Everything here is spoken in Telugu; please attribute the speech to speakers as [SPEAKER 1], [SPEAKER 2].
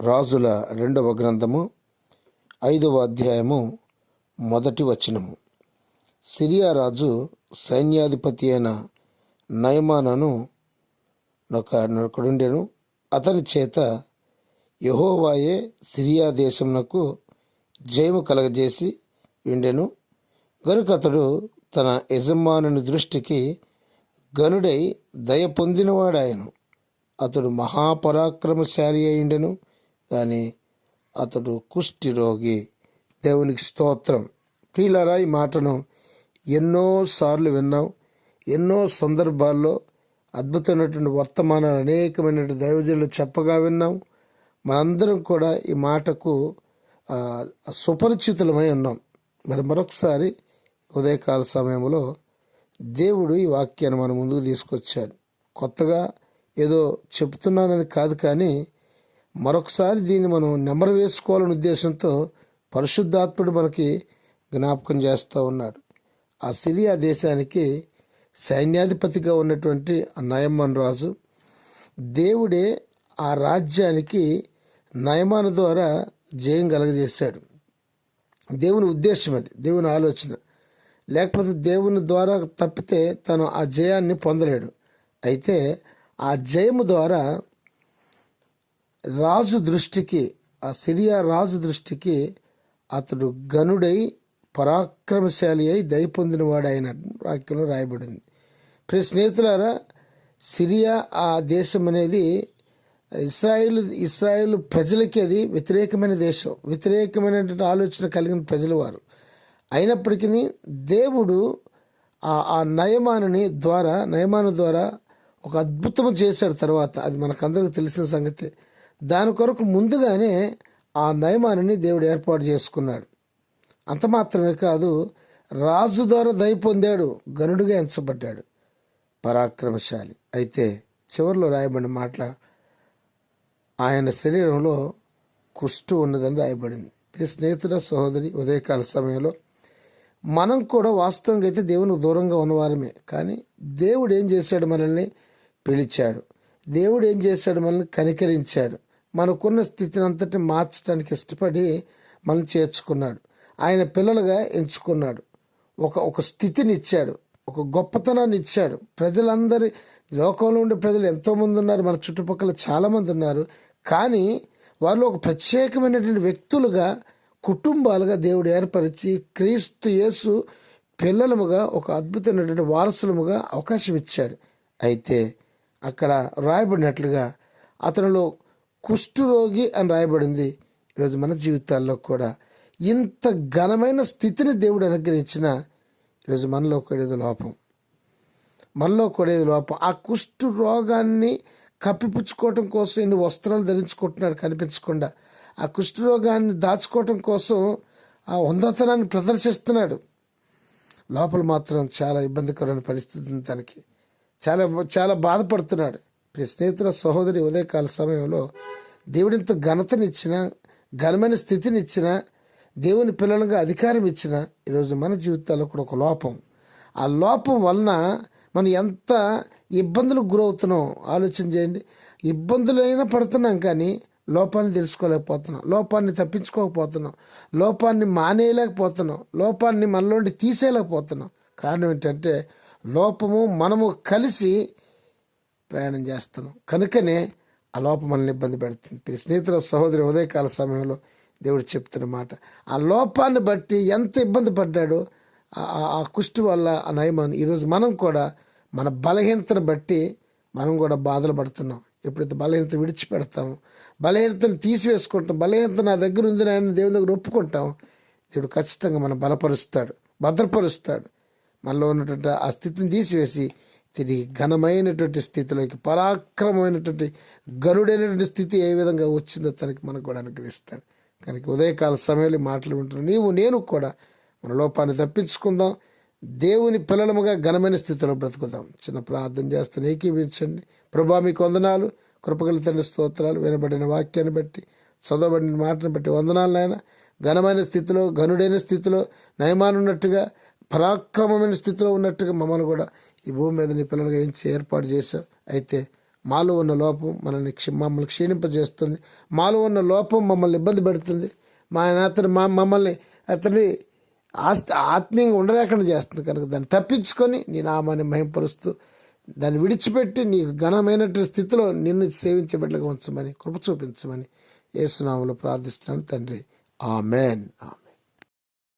[SPEAKER 1] రాజుల రెండవ గ్రంథము ఐదవ అధ్యాయము మొదటి వచనము. సిరియా రాజు సైన్యాధిపతి అయిన నయమానను ఒక నొకడుండెను అతని చేత యహోవాయే సిరియా దేశమునకు జయము కలగజేసి ఉండెను. గనుక అతడు తన యజమానుని దృష్టికి గనుడై దయ పొందినవాడాయను. అతడు మహాపరాక్రమశాలి అయిండెను కానీ అతడు కుష్టి రోగి. దేవునికి స్తోత్రం. ప్రియులారా ఈ మాటను ఎన్నోసార్లు విన్నాం. ఎన్నో సందర్భాల్లో అద్భుతమైనటువంటి వర్తమానాలు అనేకమైనటువంటి దైవజనులు చెప్పగా విన్నాం. మనందరం కూడా ఈ మాటకు సుపరిచితులమై ఉన్నాం. మరి మరొకసారి ఉదయకాల సమయంలో దేవుడు ఈ వాక్యాన్ని మన ముందుకు తీసుకొచ్చాడు. కొత్తగా ఏదో చెప్తున్నానని కాదు కానీ మరొకసారి దీన్ని మనం నెమరు వేసుకోవాలనే ఉద్దేశంతో పరిశుద్ధాత్ముడు మనకి జ్ఞాపకం చేస్తూ ఉన్నాడు. ఆ సిరియా దేశానికి సైన్యాధిపతిగా ఉన్నటువంటి నయమాన్ రాజు దేవుడే ఆ రాజ్యానికి నయమాన ద్వారా జయం కలగజేశాడు. దేవుని ఉద్దేశం అది దేవుని ఆలోచన. లేకపోతే దేవుని ద్వారా తప్పితే తను ఆ జయాన్ని పొందలేడు. అయితే ఆ జయము ద్వారా రాజు దృష్టికి ఆ సిరియా రాజు దృష్టికి అతడు గనుడై పరాక్రమశాలి అయి దయ పొందినవాడు అయిన వాక్యంలో రాయబడింది. ప్రియ స్నేహితులారా సిరియా ఆ దేశం అనేది ఇస్రాయిల్ ఇస్రాయిల్ ప్రజలకి అది వ్యతిరేకమైన దేశం. వ్యతిరేకమైనటువంటి ఆలోచన కలిగిన ప్రజలు వారు. అయినప్పటికీ దేవుడు ఆ ఆ నయమానుని ద్వారా నయమాను ద్వారా ఒక అద్భుతం చేశాడు తర్వాత. అది మనకందరికి తెలిసిన సంగతి. దాని కొరకు ముందుగానే ఆ నయమానిని దేవుడు ఏర్పాటు చేసుకున్నాడు. అంత మాత్రమే కాదు రాజు ద్వారా దయ పొందాడు గనుడుగా ఎంచబడ్డాడు. పరాక్రమశాలి. అయితే చివరిలో రాయబడిన మాటల ఆయన శరీరంలో కుష్టు ఉన్నదని రాయబడింది. ప్రియ స్నేహితుడ సహోదరి ఉదయకాల సమయంలో మనం కూడా వాస్తవంగా అయితే దేవునికి దూరంగా ఉన్నవారమే. కానీ దేవుడు ఏం చేశాడు మనల్ని పిలిచాడు? దేవుడు ఏం చేశాడు మనల్ని కనికరించాడు? మనకున్న స్థితిని అంతటి మార్చడానికి ఇష్టపడి మనం చేర్చుకున్నాడు. ఆయన పిల్లలుగా ఎంచుకున్నాడు. ఒక ఒక స్థితిని ఇచ్చాడు ఒక గొప్పతనాన్ని ఇచ్చాడు. ప్రజలందరి లోకంలో ఉండే ప్రజలు ఎంతోమంది ఉన్నారు. మన చుట్టుపక్కల చాలామంది ఉన్నారు. కానీ వాళ్ళు ఒక ప్రత్యేకమైనటువంటి వ్యక్తులుగా కుటుంబాలుగా దేవుడు ఏర్పరిచి క్రీస్తు యేసు పిల్లలముగా ఒక అద్భుతమైనటువంటి వారసులముగా అవకాశం ఇచ్చాడు. అయితే అక్కడ రాయబడినట్లుగా అతనిలో కుష్ఠరోగి అని రాయబడింది ఈరోజు మన జీవితాల్లో కూడా. ఇంత ఘనమైన స్థితిని దేవుడు అనుగ్రహించిన ఈరోజు మనలో కూడా ఏదో లోపం. మనలో కూడా ఏదో లోపం. ఆ కుష్ఠు రోగాన్ని కప్పిపుచ్చుకోవటం కోసం ఎన్ని వస్త్రాలు ధరించుకుంటున్నాడు కనిపించకుండా ఆ కుష్ఠు రోగాన్ని దాచుకోవటం కోసం ఆ వందతనాన్ని ప్రదర్శిస్తున్నాడు. లోపల మాత్రం చాలా ఇబ్బందికరమైన పరిస్థితి ఉంది తనకి. చాలా చాలా బాధపడుతున్నాడు. ప్రియ స్నేహితుల సహోదరి ఉదయకాల సమయంలో దేవుడింత ఘనతనిచ్చిన ఘనమైన స్థితిని ఇచ్చిన దేవుని పిల్లలుగా అధికారం ఇచ్చిన ఈరోజు మన జీవితాల్లో కూడా ఒక లోపం. ఆ లోపం వలన మనం ఎంత ఇబ్బందులకు గురవుతున్నాం ఆలోచన చేయండి. ఇబ్బందులైనా పడుతున్నాం కానీ లోపాన్ని తెలుసుకోలేకపోతున్నాం. లోపాన్ని తప్పించుకోకపోతున్నాం. లోపాన్ని మానేయలేకపోతున్నాం. లోపాన్ని మనలోండి తీసేయలేకపోతున్నాం. కారణం ఏంటంటే లోపము మనము కలిసి ప్రయాణం చేస్తున్నాం. కనుకనే ఆ లోపం మనల్ని ఇబ్బంది పెడుతుంది. ప్రియ స్నేహితుల సహోదరి ఉదయకాల సమయంలో దేవుడు చెప్తున్న మాట. ఆ లోపాన్ని బట్టి ఎంత ఇబ్బంది పడ్డాడో ఆ- ఆ- ఆ కుష్టి వల్ల ఆ నయమాను ఈరోజు మనం కూడా మన బలహీనతను బట్టి మనం కూడా బాధలు పడుతున్నాం. ఎప్పుడైతే బలహీనత విడిచిపెడతాము బలహీనతను తీసివేసుకుంటాం బలహీనత నా దగ్గర ఉంది నేను దేవుని దగ్గర ఒప్పుకుంటాం దేవుడు ఖచ్చితంగా మనం బలపరుస్తాడు భద్రపరుస్తాడు. మనలో ఉన్నటువంటి ఆ స్థితిని తీసివేసి తిరిగి ఘనమైనటువంటి స్థితిలోకి పరాక్రమమైనటువంటి గరుడైనటువంటి స్థితి ఏ విధంగా వచ్చిందో తనకి మనకు కూడా అనుగ్రహిస్తాడు. కనుక ఉదయకాల సమయంలో మాటలు వింటున్నాం నీవు నేను కూడా మన లోపాన్ని తప్పించుకుందాం. దేవుని పిల్లలముగా ఘనమైన స్థితిలో బ్రతుకుదాం. చిన్న ప్రార్థన చేస్తాను ఏకీవించండి ప్రభా మీకు వందనాలు. కృపగల తండ్రి స్తోత్రాలు. వినబడిన వాక్యాన్ని బట్టి చదవబడిన మాటను బట్టి వందనాలు నాయన. ఘనమైన స్థితిలో ఘనుడైన స్థితిలో నయమానున్నట్టుగా పరాక్రమమైన స్థితిలో ఉన్నట్టుగా మమ్మల్ని కూడా ఈ భూమి మీద నీ పిల్లలుగా ఎంచి ఏర్పాటు చేశావు? అయితే మాలో ఉన్న లోపం మనల్ని క్షి మమ్మల్ని క్షీణింపజేస్తుంది. మాలో ఉన్న లోపం మమ్మల్ని ఇబ్బంది పెడుతుంది. మా అతను మా మమ్మల్ని అతని ఆస్తి ఆత్మీయంగా ఉండలేకుండా చేస్తుంది కనుక దాన్ని తప్పించుకొని నీ నామాన్ని మహింపరుస్తూ దాన్ని విడిచిపెట్టి నీకు ఘనమైనటువంటి స్థితిలో నిన్ను సేవించే బిడ్డగా ఉంచమని కృప చూపించమని ఏసునాములు ప్రార్థిస్తున్నాను తండ్రి. ఆమెన్. ఆమె